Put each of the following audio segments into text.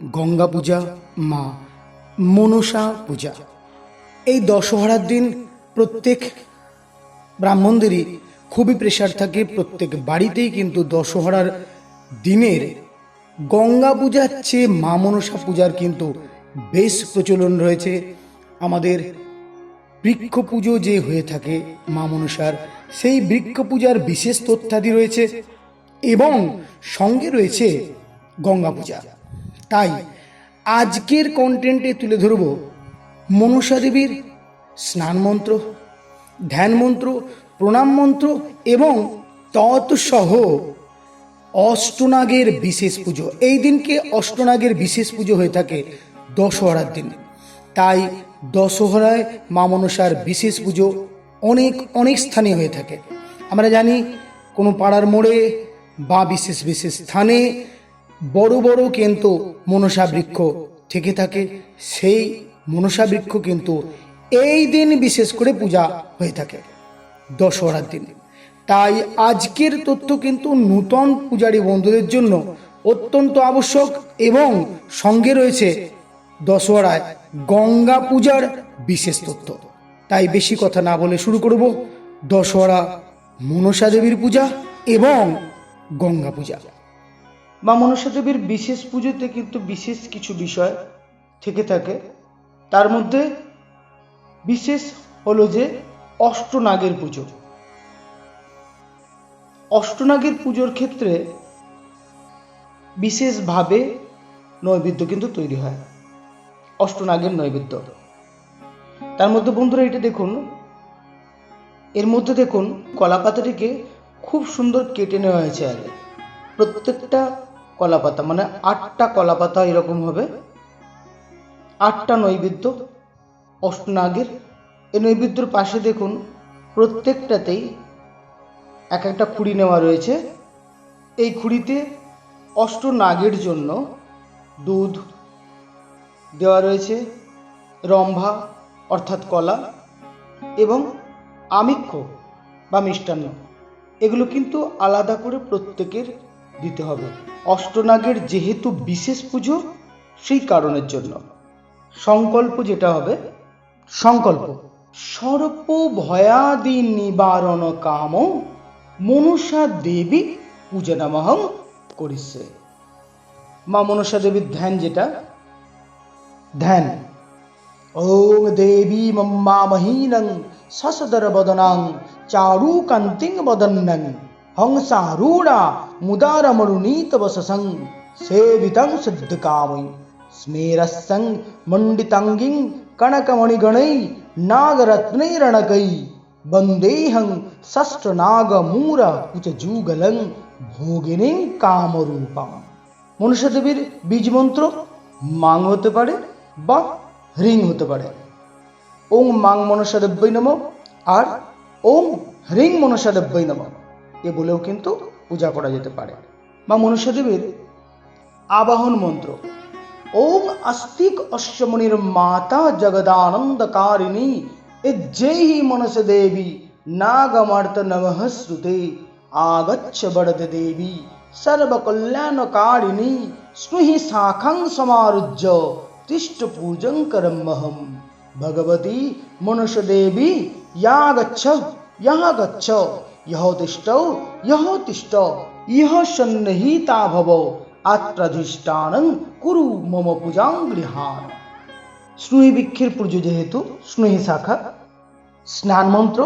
গঙ্গা পূজা, মা মনসা পূজা। এই দশহরার দিন প্রত্যেক ব্রাহ্মণদেরই খুবই প্রেশার থাকে, প্রত্যেক বাড়িতেই কিন্তু দশহরার দিনের গঙ্গা পূজার চেয়ে মা মনসা পূজার কিন্তু বেশ প্রচলন রয়েছে। আমাদের বৃক্ষ পুজো যে হয়ে থাকে মা মনসার, সেই বৃক্ষ পূজার বিশেষ তথ্যাদি রয়েছে এবং সঙ্গে রয়েছে গঙ্গা পূজা। তাই আজকের কন্টেন্টে তুলে ধরব মনসা দেবীর স্নান মন্ত্র, ধ্যান মন্ত্র, প্রণাম মন্ত্র এবং তৎসহ অষ্টনাগের বিশেষ পুজো। এই দিনকে অষ্টনাগের বিশেষ পুজো হয়ে থাকে দশহরার দিন। তাই দশহরায় মা মনসার বিশেষ পুজো অনেক অনেক স্থানে হয়ে থাকে। আমরা জানি কোনো পাড়ার মোড়ে বা বিশেষ বিশেষ স্থানে বড় বড় কিন্তু মনসা বৃক্ষ থেকে থাকে, সেই মনসা বৃক্ষ কিন্তু এই দিন বিশেষ করে পূজা হয়ে থাকে, দশহরার দিন। তাই আজকের তথ্য কিন্তু নূতন পূজারী বন্ধুদের জন্য অত্যন্ত আবশ্যক এবং সঙ্গে রয়েছে দশহরায় গঙ্গা পূজার বিশেষ তথ্য। তাই বেশি কথা না বলে শুরু করব দশহরা মনসা দেবীর পূজা এবং গঙ্গা পূজা। মা মনসা দেবীর বিশেষ পুজোতে কিন্তু বিশেষ কিছু বিষয় থেকে থাকে। তার মধ্যে বিশেষ হলো যে অষ্টনাগের পুজো। অষ্টনাগের পুজোর ক্ষেত্রে বিশেষভাবে নৈবেদ্য কিন্তু তৈরি হয়। অষ্টনাগের নৈবেদ্য। তার মধ্যে বন্ধুরা এটা দেখুন, এর মধ্যে দেখুন কলা পাতাটিকে খুব সুন্দর কেটে নেওয়া হয়েছে আগে। প্রত্যেকটা কলা পাতা মানে আটটা কলা পাতা এরকম হবে। আটটা নৈবেদ্য, অষ্টনাগের। এই নৈবেদ্যর পাশে দেখুন, প্রত্যেকটাতেই এক একটা খুঁড়ি নেওয়া রয়েছে। এই খুঁড়িতে অষ্টনাগের জন্য দুধ দেওয়া রয়েছে, রম্ভা অর্থাৎ কলা এবং আমিক্ষ বা মিষ্টান্ন। এগুলো কিন্তু আলাদা করে প্রত্যেকের দিতে হবে। অষ্টনাগের যেহেতু বিশেষ পুজো, সেই কারণের জন্য। সংকল্প যেটা হবে, সংকল্প। সর্প ভয়াদি নিবারণ কাম, মনসা দেবী পূজনামহং করিছে মা মনসা দেবীর ধ্যান যেটা, ধ্যান। ওং দেবী মম্মামহীনং সসদর বদনাং, চারুকান্তিং বদন্নং। हंसारूढा मुदारमणुनीतवससं सेवितं सिद्धकामै स्मेरस्सं मण्डिताङ्गीं कनकमणिगणै नागरत्नैरणकै वन्देऽहं ষষ্ঠনাগমূরকুচযুগলং মনুষ্য কামরূপাম মনুষ্যদেবীর বীজমন্ত্র মাং হতে পারে বা হ্রিং হতে পারে ওং মাং মনসাদেব্যই নম আর ওং হ্রিং মনসাদেব্যই নম এ বলেও কিন্তু পূজা করা যেতে পারে মা মনসা দেবীর আবাহন মন্ত্র ওং আস্তিক অশ্বমণির মাতা জগদানন্দকারিণী এ যেই মনস দেবী নাগমার্ত নমঃ শ্রুতে আগচ্ছ বড়দ দেবী সর্বকল্যাণকারিণী স্নুহি শাখাং সমারুজ্য তিষ্ঠ পূজং করমহম ভগবতী মনুষ দেবী या गच्छ यहाँ गच्छ यह तिष्ठ यह तिष्ठ ইহ সন্নিহিতা ভব আত্রাধিষ্ঠানং কুরু মম পূজাং গৃহান স্নুহি বৃক্ষের পুজো যেহেতু স্নুহি শাখা স্নান মন্ত্র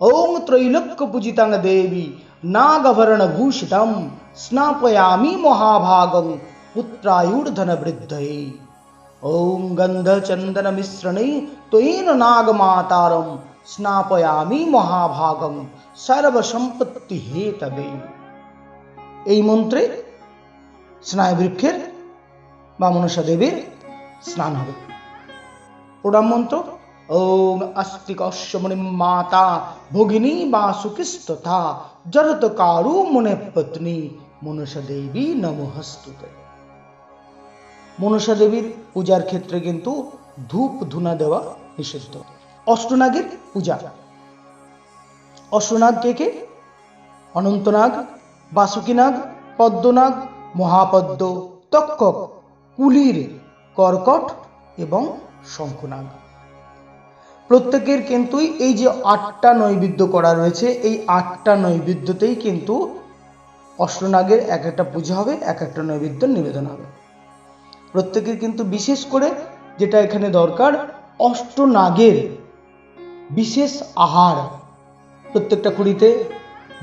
ওং ত্রৈলোক্য পূজিতাং দেবী নাগভরণ ভূষিতম স্নাপয়ামি মহাভাগং পুত্রায়ুর্ধন বৃদ্ধয়ে ওং গন্ধ চন্দন মিশ্রণে তৈন নাগমাতারম স্নাপয়ামি মহাভাগম সর্বসম্পত্তি হেতবে এই মন্ত্রে স্নায়ুবৃক্ষের বা মনসা দেবীর স্নান হবে। প্রণাম মন্ত্র। ওম আস্তিক অশ্বমণি মাতা ভগিনী বা সুকিস্তথা জরত কারু মনে পত্নী মনসা দেবী নমহস্তুতে। মনসা দেবীর পূজার ক্ষেত্রে কিন্তু ধূপ ধুনা দেওয়া নিষিদ্ধ। অষ্টনাগের পূজা। অষ্টনাগ কে কে? অনন্তনাগ, বাসুকীনাগ, পদ্মনাগ, মহাপদ্ম, তক্ষক, কুলির, কর্কট এবং শঙ্খনাগ। প্রত্যেকের কিন্তু এই যে আটটা নৈবেদ্য করা রয়েছে, এই আটটা নৈবেদ্যতেই কিন্তু অষ্টনাগের এক একটা পূজা হবে, এক একটা নৈবেদ্য নিবেদন হবে। প্রত্যেকের কিন্তু বিশেষ করে যেটা এখানে দরকার, অষ্টনাগের বিশেষ আহার। প্রত্যেকটা কুড়িতে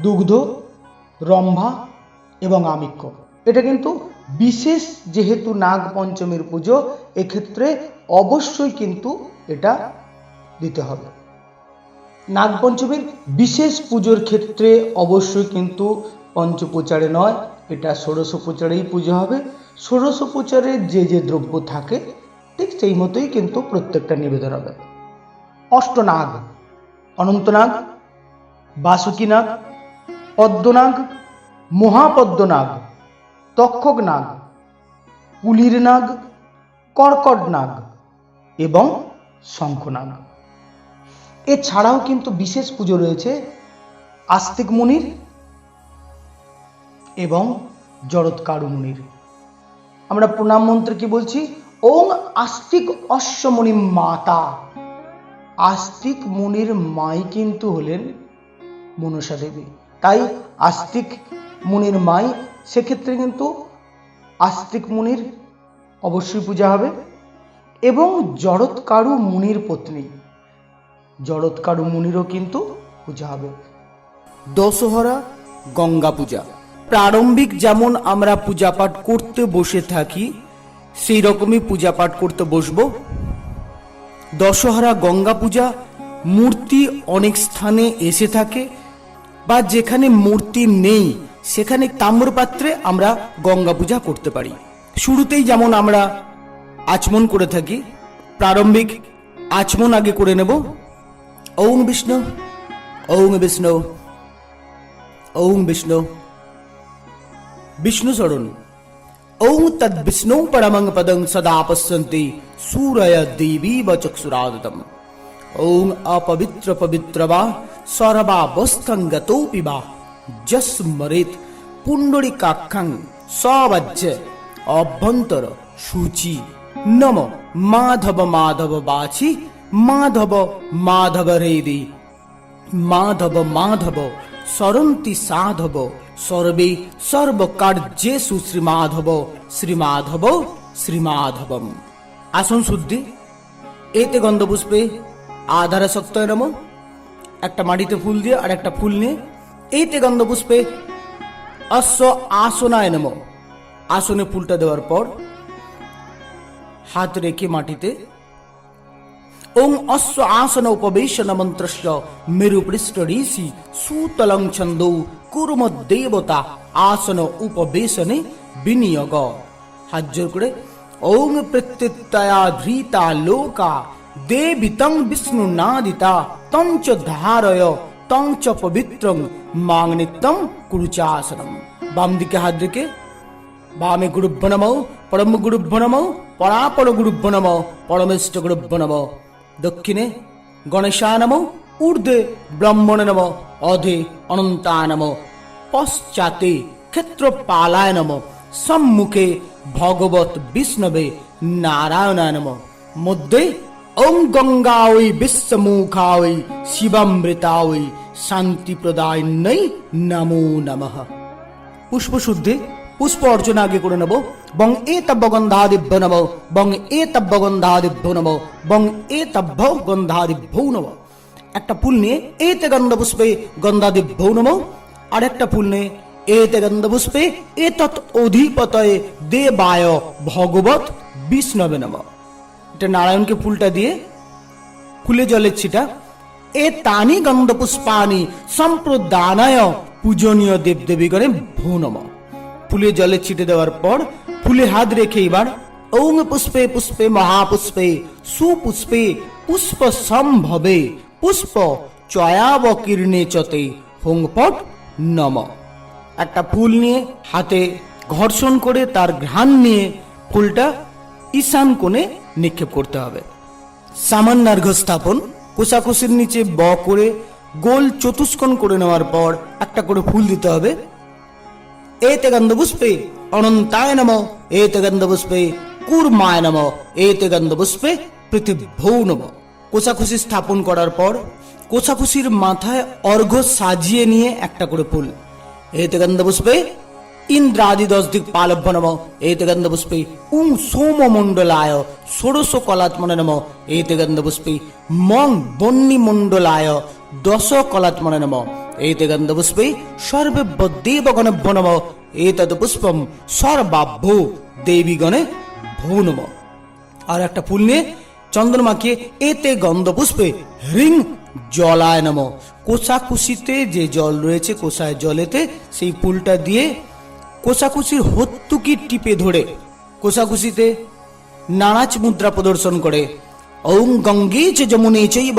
দুগ্ধ, রম্ভা এবং আমিক্য এটা কিন্তু বিশেষ যেহেতু নাগ পঞ্চমীর পুজো, এক্ষেত্রে অবশ্যই কিন্তু এটা দিতে হবে। নাগ পঞ্চমীর বিশেষ পুজোর ক্ষেত্রে অবশ্যই কিন্তু পঞ্চপ্রচারে নয়, এটা ষোড়শ ষোড়শোপচারেই পুজো হবে। ষোড়শ ষোড়শোপচারে যে যে দ্রব্য থাকে, ঠিক সেই মতোই কিন্তু প্রত্যেকটা নিবেদন হবে। অষ্টনাগ, অনন্তনাগ, বাসুকীনাগ, পদ্মনাগ, মহাপদ্মনাগ তক্ষক নাগ কুলির নাগ কর্কট নাগ এবং শঙ্খনাগ। এছাড়াও কিন্তু বিশেষ পুজো রয়েছে আস্তিক মুনির এবং জরৎকারু মুনির। আমরা প্রণাম মন্ত্রে কি বলছি? ওং আস্তিক অশ্বমণি মাতা। আস্তিক মুনির মাই কিন্তু হলেন মনসা দেবী। তাই আস্তিক মুনির মাই, সেক্ষেত্রে কিন্তু আস্তিক মুনির অবশ্যই পূজা হবে। এবং জড়ৎকারু মুনির পত্নী, জড়ৎকারু মুনিরও কিন্তু পূজা হবে। দশহরা গঙ্গা পূজা। প্রারম্ভিক যেমন আমরা পূজা পাঠ করতে বসে থাকি সেই রকমই পূজা পাঠ করতে বসবো। দশহরা গঙ্গা পূজা মূর্তি অনেক স্থানে এসে থাকে বা যেখানে মূর্তি নেই, সেখানে তাম্রপাত্রে আমরা গঙ্গা পূজা করতে পারি। শুরুতেই যেমন আমরা আচমন করে থাকি, প্রারম্ভিক আচমন আগে করে নেব। ওং বিষ্ণু ওং বিষ্ণু ওং বিষ্ণু। বিষ্ণু স্মরণ। তদ বিষ্ণু পরমং পদং সদা পশ্যন্তি সূরয় দেবী ব চক্ষুরাদতম ওং অপবিত্র পবিত্র বা সর্বাবস্থঙ্গতোপি বা যস্মরেত পুণ্ডরিকাক্ষং সবাজ্য অভ্যন্তর সূচি নম মাধব মাধব বাছি মাধব মাধব হৃদি মাধব মাধব সরন্তি সাধব সর্বে সর্বকার্যেষু শ্রীমাধব শ্রীমাধব, শ্রীমাধবম। আসন শুদ্ধি। এতে গন্ধপুষ্পে আধারে শক্ত নম। একটা মাটিতে ফুল দিয়ে আর একটা ফুল নিয়ে এইতে গন্ধপুষ্পে অশ্ব আসনায় নম। আসনে ফুলটা দেওয়ার পর হাত রেখে মাটিতে ওং অশ্ব আসন উপবেশন মন্ত্রস্য মেরু পৃষ্ঠ ঋষি সুতলং ছন্দৌ কুর্ম দেবতা আসন উপবেশনে বিনিয়োগ হাত জোর করে ওং প্রত্যুত্তয়া ধৃতা লোকা দেবী তং বিষ্ণু নাদিতা তঞ্চ ধারয় তঞ্চ পবিত্রং মাং নিত্যম কুরুচাসনম বাম দিকে হাত রেখে বামে গুরুভ্য নম পরম গুরুভ্য নম পরাপর গুরুভ্য নম পরমেষ্ট গুরুভ্য নম দক্ষিণে গণেশা নম ঊর্ধ্বে ব্রহ্মণ নম অধে অনন্তা নম পশ্চাতে ক্ষেত্রপালায় নম সম্মুখে ভগবত বিষ্ণবে নারায়ণায় নম মধ্যে ওম গঙ্গা ওই বিশ্বমুখা ওই শিবামৃতা ওই শান্তি প্রদায় নমো নমঃ। পুষ্পশুদ্ধি পুষ্প অর্চনা আগে করে নেব বং এ তব্য গন্ধাদিভ্য নব বং এ তব্য গন্ধাদিভ্য নব বং এ তব্য গন্ধাদিভ্য নব একটা ফুল নিয়ে এতে গন্ধ পুষ্পে গন্ধাদিভ্য নব আর একটা ফুল নিয়ে এতে গন্ধ পুষ্পে এ তৎ অধিপতয়ে দেবায় ভগবত বিষ্ণবে নব এটা নারায়ণকে ফুলটা দিয়ে ফুলে জলের ছিটা, এ তানি গন্ধ পুষ্পানি সম্প্রদানায় পূজনীয় দেবদেবীগণে ভৌ নম। ফুলে জলে ছিটে দেওয়ার পর ফুলে হাত রেখে এবার ঔং পুষ্পে পুষ্পে মহাপুষ্পে সুপুষ্পে পুষ্প সম্ভবে। পুষ্প চয়াবকীর্ণে চতে হুংপট নম। একটা ফুল নিয়ে হাতে ঘর্ষণ করে তার ঘ্রাণ নিয়ে ফুলটা ঈশান কোণে নিক্ষেপ করতে হবে। সামান্যার্ঘ স্থাপন কোষাকুষির নিচে ব করে গোল চতুষ্কোণ করে নেওয়ার পর একটা করে ফুল দিতে হবে। এতে গন্ধপুষ্পে অনন্তায় নম এতে গন্ধপুষ্পে কুর্মায় নম এতে গন্ধপুষ্পে পৃথিভৌ নম কোষাকুষি স্থাপন করার পর কোষাকুষির মাথায় অর্ঘ্য সাজিয়ে নিয়ে একটা করে ফুল এতে গন্ধপুষ্পে ইন্দ্রাদি দশ দিক পালভ্য নম এতে গন্ধপুষ্পে উং সোম মণ্ডলায় ষোড়শ কলাত্মনে নম এতে গন্ধপুষ্পে মং বন্যী মণ্ডলায় এতে গন্ধপুষ্পে সর্বে দেবগণভ্য নম এতদ পুষ্পম সর্বাভ্য দেবীগণে ভৌ নম আর একটা ফুল নিয়ে চন্দন মাখিয়ে এতে গন্ধ পুষ্পে হ্রিং জলায় নম। কোষাকুষিতে যে জল রয়েছে, কোষায় জলেতে সেই ফুলটা দিয়ে কোষাকুষির হত্যুকি টিপে ধরে, কোষাকুষিতে নানাচ মুদ্রা প্রদর্শন করে। ওং গঙ্গে যমুনে চৈব,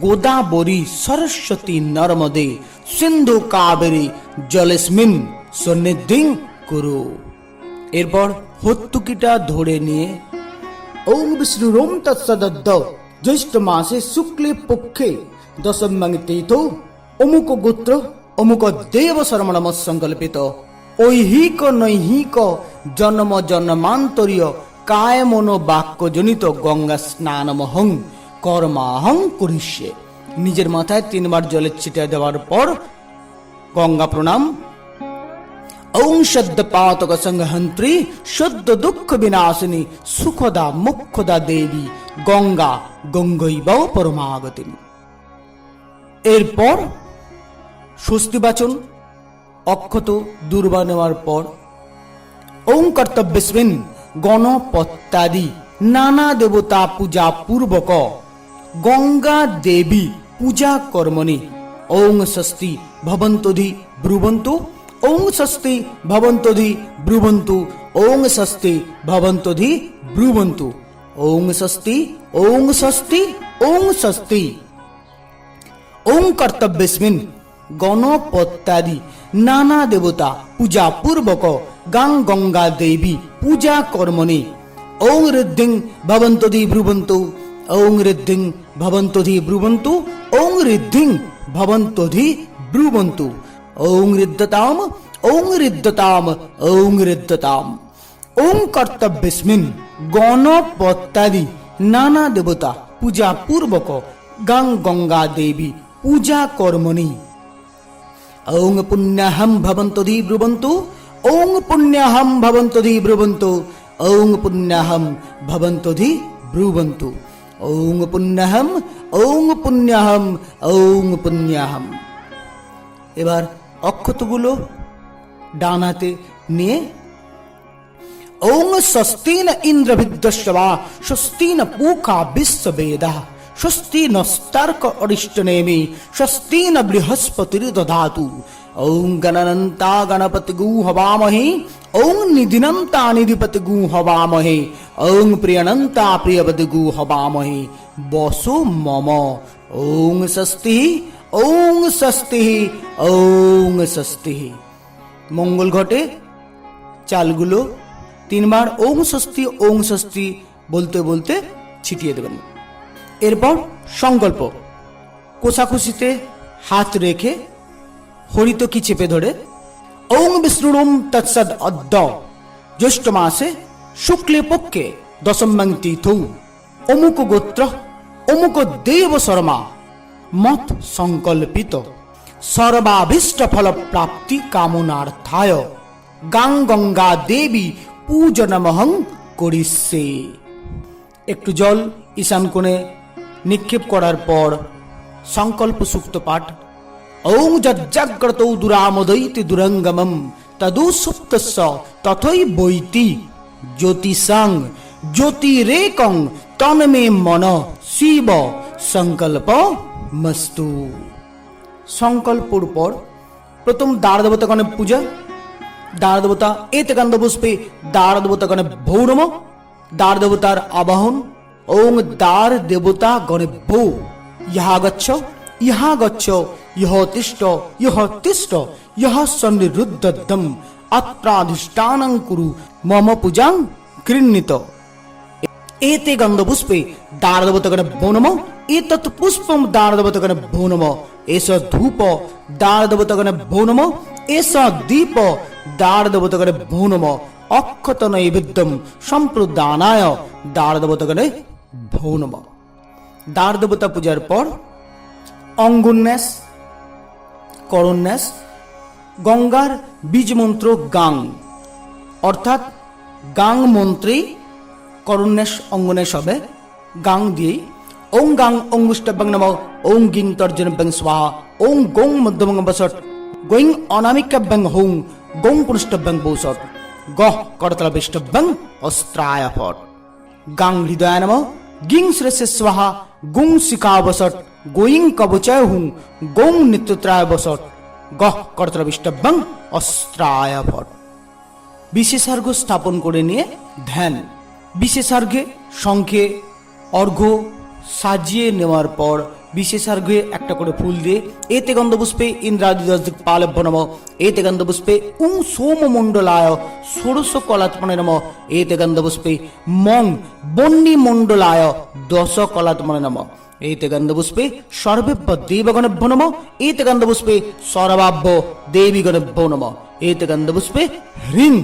গোদাবরী সরস্বতী নর্মদে, সিন্ধু কাবেরী জলেস্মিন সন্নিধিং কুরু। এরপর হত্যুকিটা ধরে নিয়ে ওম বিষ্ণুরোম তৎসদদ্দ, জ্যৈষ্ঠ মাসে শুক্লে পক্ষে, দশম তীর্থ অমুক গোত্র, অমুক দেব শর্মণম সংকল্পিত। ঐহিক নৈহিক জন্ম জন্মান্তরীয় কায় মনো বাক্য জনিত গঙ্গা স্নানমহং কর্মাহং করিষ্যে। নিজের মাথায় তিনবার জলের ছিটা দেওয়ার পর গঙ্গা প্রণাম। ঔং শব্দ পাতক সংহন্ত্রী শুদ্ধ দুঃখ বিনাশিনী, সুখদা মুখদা দেবী, গঙ্গা গঙ্গৈব পরমাগতি এরপর স্বস্তিবাচন অক্ষত দুর্বা নেওয়ার পর ওং কর্তব্যস্মিন গণপত্যাদি নানা দেবতা পূজা পূর্বক, গঙ্গা দেবী পূজা কর্মণি। ওং ষষ্ঠী ভবন্তধি ব্রুবন্তু, ওং ষষ্ঠী ভবন্তধি ব্রুবন্তু, ওং ষষ্ঠী ভবন্তধি ব্রুবন্তু। ওং ষষ্ঠী ওং ষষ্ঠী ওং ষষ্ঠী ওং কর্তব্যস্মিন গণপত্যাদি নানা দেবতা পূজা পূর্বক গাং গঙ্গা দেবী পূজা কর্মণি। ওং ঋদ্ধিং ভবন্তধি ব্রুবন্তু ওং ঋদ্ধিং ভবন্তধি ব্রুবন্তু ওং ঋদ্ধিং ভবন্তধি ব্রুবন্তু ওং ঋদ্ধতাম ওং ঋদ্ধতাম ওং ঋদ্ধতাম ওং কর্তব্যস্মিন গণপত্যাদি নানা দেবতা পূজা পূর্বক গাং গঙ্গা দেবী পূজা কর্মণি। ওং পুণ্যাহম ভবন্তধি ব্রুবন্তু ওং পুণ্যাহম ভবন্তধি ব্রুবন্তু। ওং পুণ্যাহম ভবন্তধি ব্রুবন্তু। ওং পুণ্যাহম ওং পুণ্যাহম ওং পুণ্যাহম। এবার অক্ষতগুলো ডান হাতে নিয়ে ওং স্বস্তিন ইন্দ্রভিদ্যস্বা স্বস্তিন পুখা বিশ্ববেদা স্বস্তি নস্তার্ক অরিষ্টনেমি স্বস্তিন বৃহস্পতির দধাতু। ওং গণনন্তা গণপতি গু হবামহে ওং নিধিনন্তা নিধিপতি গু হবামহে ওং প্রিয়নন্তা প্রিয়পতি গু হবামহে বসো মম ওং স্বস্তি ওং স্বস্তি ওং স্বস্তি মঙ্গল ঘটে চালগুলো তিনবার ওং ষষ্ঠী ওং ষষ্ঠী বলতে বলতে ছিটিয়ে দেবেন এরপর সংকল্প কোষাকুষিতে হাত রেখে হরিতকি চেপে ধরে? ওং বিষ্ণুরুম তৎসদ অদ্য জ্যৈষ্ঠ মাসে শুক্লে পক্ষে দশম্যাং তীর্থ অমুক গোত্র, অমুক দেব শর্মা মত সংকল্পিত। সর্বাভীষ্ট ফল প্রাপ্তি কামনার্থায়। গাং গঙ্গা দেবী পূজনমহং করিষ্যে। একটু জল, ঈশান কোণে নিক্ষেপ করার পর সংকল্প সুক্ত পাঠ ওং যজ্জাগ্রত দুরামদৈতি দুরঙ্গমম, তদু সুপ্তস্য তথৈ বৈতি। জ্যোতিষাং জ্যোতিরেকং তন্মে মন শিব সংকল্প মস্তু। সংকল্পর পর প্রথম দ্বার দেবতাগণের পূজা দ্বার দেবতা এতে কান্দ পুষ্পে দ্বার দেবতাগণে ভৌরম দ্বার দেবতার আবাহন, ওং দ্বার দেবতা গণে বৌ ইহা গচ্ছ ইহা গচ্ছ, ইহ তিষ্ঠ ইহ তিষ্ঠ, ইহ সন্নিরুদ্ধম অত্রাধিষ্ঠানং কুরু, মম পূজাং কৃণীত এতে গন্ধপুষ্পে দারদবতগণ বনম এতৎ পুষ্পম দারদবতগণ বনম এস ধূপ দারদবতগণ বনম এস দীপ দারদবতগণ বনম অক্ষত নৈবেদ্যম সম্প্রদানায় দারদবতগণে ভৌনম দারদবতা পূজার পর অঙ্গুন্যাস, করন্যাস, গঙ্গার বীজ মন্ত্র গাং। অর্থাৎ গাং মন্ত্রে করুণ্যাস অঙ্গনেশ হবে। গাং দিয়েই ওং গাং নম, ওং গিং তর্জনভ্যং স্বাহা, ওং গং মধ্যমং বসট গোইং অনামিকাভ্যং হৌং, গং পুনষ্টভ্যং বৌসট গহ করতল বিষ্টভ্যং অস্ত্রায় গাং হৃদয় নম, গিং শ্রেষ্ঠ স্বাহা, গুং শিখা বসট গোইং কবচয় হুং, গং নিত্যত্রায় বসট গহ করতল বিষ্টভ্যং অস্ত্রায় ফট বিশেষার্ঘ স্থাপন করে নিয়ে ধ্যান, বিশেষার্ঘে শঙ্খে অর্ঘ্য সাজিয়ে নেওয়ার পর বিশেষার্ঘে একটা করে ফুল দিয়ে এতে গন্ধপুষ্পে ইন্দ্রাদি দশদিক পালভ্য নম, এতে গন্ধপুষ্পে উং সোম মণ্ডলায় ষোড়শ কলাত্মনে নম, এতে গন্ধপুষ্পে মং বন্যী মণ্ডলায় দশ কলাত্মনে নম। সর্বেভ্য দেবগণভ্য নম এতে গন্ধপুষ্পে সর্বাভ্য দেবীগণভ্য নম এতে গন্ধপুষ্পে হ্রিং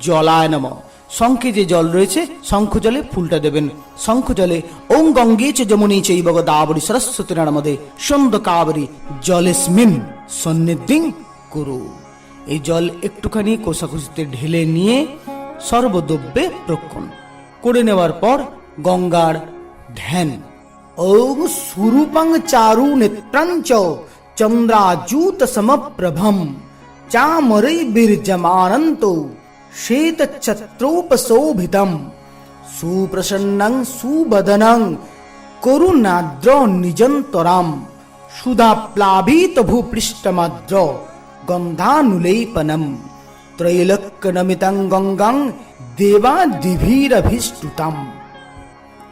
জলায় নম শঙ্খে যে জল রয়েছে শঙ্খ জলে ফুলটা দেবেন শঙ্খ জলে ওং গঙ্গে চ যমুনি চৈব দাবরি সরস্বতী নামদে কাবরি জলেস্মিন সন্নিধিং কুরু এই জল একটুখানি কোষাকুষিতে ঢেলে নিয়ে সর্বদ্রব্যে প্রক্ষণ। করে নেওয়ার পর গঙ্গার ধ্যান। সুরূপং চারু নেত্রাঞ্চ চন্দ্রাজূত সমপ্রভম চামরৈ বীর্যমানন্ত শ্বেতচ্ছত্రోপশোভিতম সুপ্রসন্নং সুবদনং করুণাদ্র নিজন্তরাম সুধাপ্লাবিত ভূপৃষ্ঠমাদ্র গন্ধানুলেপনম ত্রৈলক্যনমিতং গঙ্গাং দেবাদিভীরভিষ্টুতাম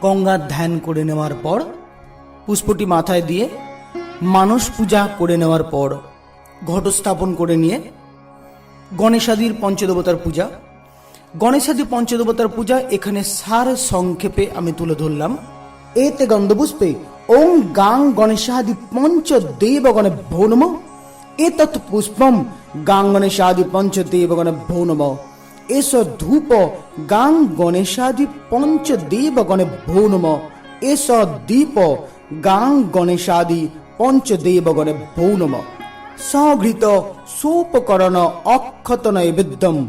গঙ্গার ধ্যান করে নেওয়ার পর, পুষ্পটি মাথায় দিয়ে মানস পূজা করে নেওয়ার পর ঘট স্থাপন করে নিয়ে গণেশাদির পঞ্চদেবতার পূজা। গণেশাদি পঞ্চদেবতার পূজা এখানে সার সংক্ষেপে আমি তুলে ধরলাম। এতে গন্ধপুষ্পে ওং গাং গণেশাদি পঞ্চদেবগণে ভো এ তৎ পুষ্পম গাং গণেশাদি পঞ্চদেবগণে ভো নম। এস ধূপ গাং গণেশাদি পঞ্চদেবগণে ভো নম এস দীপ গাং গণেশাদি পঞ্চদেবগণে ভো নম সঘৃত সোপকরণ অক্ষত নৈবেদ্যম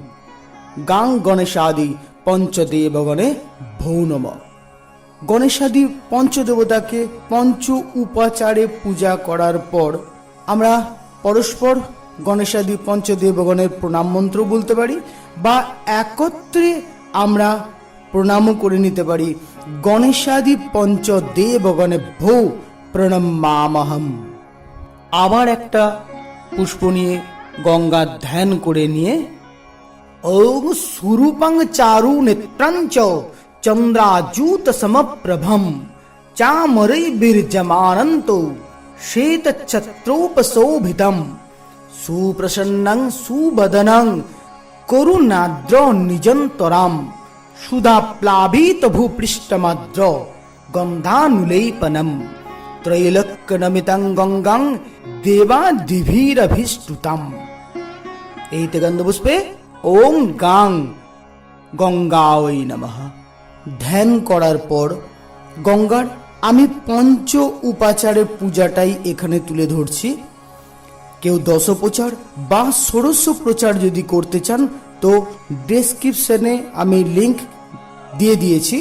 গাং গণেশাদি পঞ্চদেবগণে ভৌনম। গণেশাদি পঞ্চদেবতাকে পঞ্চ উপাচারে পূজা করার পর আমরা পরস্পর গণেশাদি পঞ্চদেবগণের প্রণাম মন্ত্র বলতে পারি। বা একত্রে আমরা প্রণামও করে নিতে পারি। গণেশাদি পঞ্চ পঞ্চদেবগণে ভৌ প্রণমামহম আবার একটা পুষ্প নিয়ে গঙ্গা ধ্যান করে নিয়ে ওং সুরূপং চারু নেত্রাঞ্চ চন্দ্রাজূত সমপ্রভম চামরৈ বীর্যমানন্ত শ্বেতচ্ছত্రోপশোভিতম সুপ্রসন্নং সুবদনং করুণাদ্র নিজন্তরাম সুধাপ্লাবিত ভূপৃষ্ঠমাদ্র, গন্ধানুলেপনম, ত্রৈলক্যনমিতং গঙ্গাং দেবাদিভীরভিষ্টুতাম এই তে গন্ধপুষ্পে ওং গাং গঙ্গাওই নমঃ। ধ্যান করার পর গঙ্গার আমি পঞ্চ উপাচারের পূজাটাই এখানে তুলে ধরছি। কেউ দশপ্রচার বা ষোড়শ প্রচার যদি করতে চান, তো ডেসক্রিপশনে আমি লিংক দিয়ে দিয়েছি।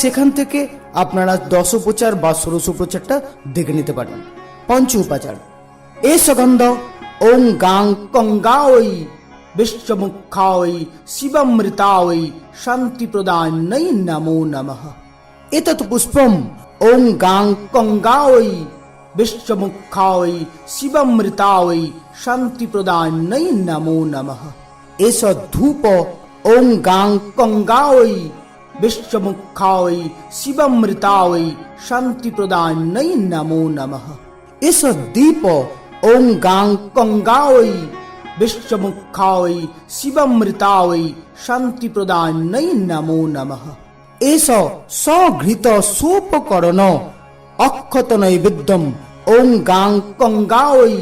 সেখান থেকে আপনারা দশপ্রচার বা ষোড়শ প্রচারটা দেখে নিতে পারেন পঞ্চ উপাচার। এ সগন্ধ ওং গাং কঙ্গাওই বিশ্বমুখাওই শিবমৃতাওই শান্তি প্রদান্যই নমো নমঃ। এতৎ পুষ্পম ওং গাং কঙ্গাওই বিশ্বমুখাওই শিবমৃতাওই শান্তিপ্রদান্যই নমো নমঃ এস ধূপ ওং গাং কঙ্গাওই বিশ্বমুখাওই শিবমৃতাওই শান্তিপ্রদান্যই নমো নমঃ এস দীপ ওং গাং কঙ্গাওই বিশ্বমুখাওই শিবমৃতাওই শান্তিপ্রদান্যই নমো নমঃ এস সঘৃত সোপকরণ অক্ষত নৈবেদ্যম ওং গাং কঙ্গাওই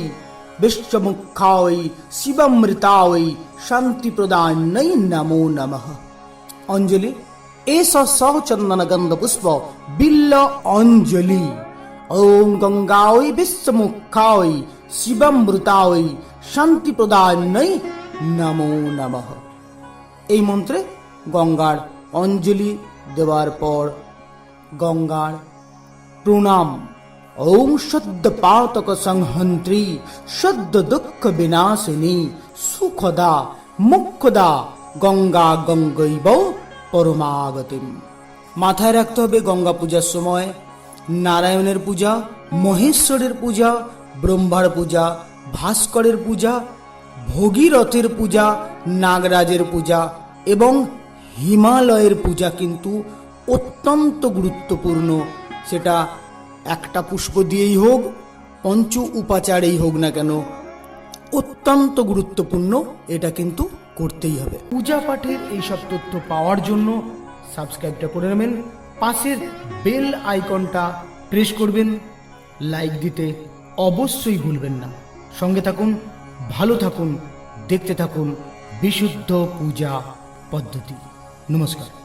বিশ্বমুখাওই শিবমৃতাওই শান্তিপ্রদান্যই নমো নমঃ অঞ্জলি এস সচন্দন গন্ধ পুষ্প বিল্ল অঞ্জলি ওং গঙ্গাওই বিশ্বমুখাওই শিবমৃতাওই শান্তিপ্রদান্যই নমো নমঃ এই মন্ত্রে গঙ্গার অঞ্জলি দেওয়ার পর গঙ্গার প্রণাম সদ্য পাতক সংহন্ত্রী সদ্য দুঃখ বিনাশিনী সুখদা মুখ্যদা গঙ্গা গঙ্গৈব পরমাগতিম মাথায় রাখতে হবে গঙ্গা পূজার সময় নারায়ণের পূজা মহেশ্বরের পূজা ব্রহ্মার পূজা ভাস্করের পূজা ভগীরথের পূজা নাগরাজের পূজা এবং হিমালয়ের পূজা কিন্তু অত্যন্ত গুরুত্বপূর্ণ। সেটা একটা পুষ্প দিয়েই হোক, পঞ্চ উপাচারেই হোক না কেন, অত্যন্ত গুরুত্বপূর্ণ, এটা কিন্তু করতেই হবে। পূজা পাঠের এইসব তথ্য পাওয়ার জন্য সাবস্ক্রাইবটা করে নেবেন, পাশের বেল আইকনটা প্রেস করবেন, লাইক দিতে অবশ্যই ভুলবেন না। সঙ্গে থাকুন, ভালো থাকুন, দেখতে থাকুন বিশুদ্ধ পূজা পদ্ধতি। নমস্কার।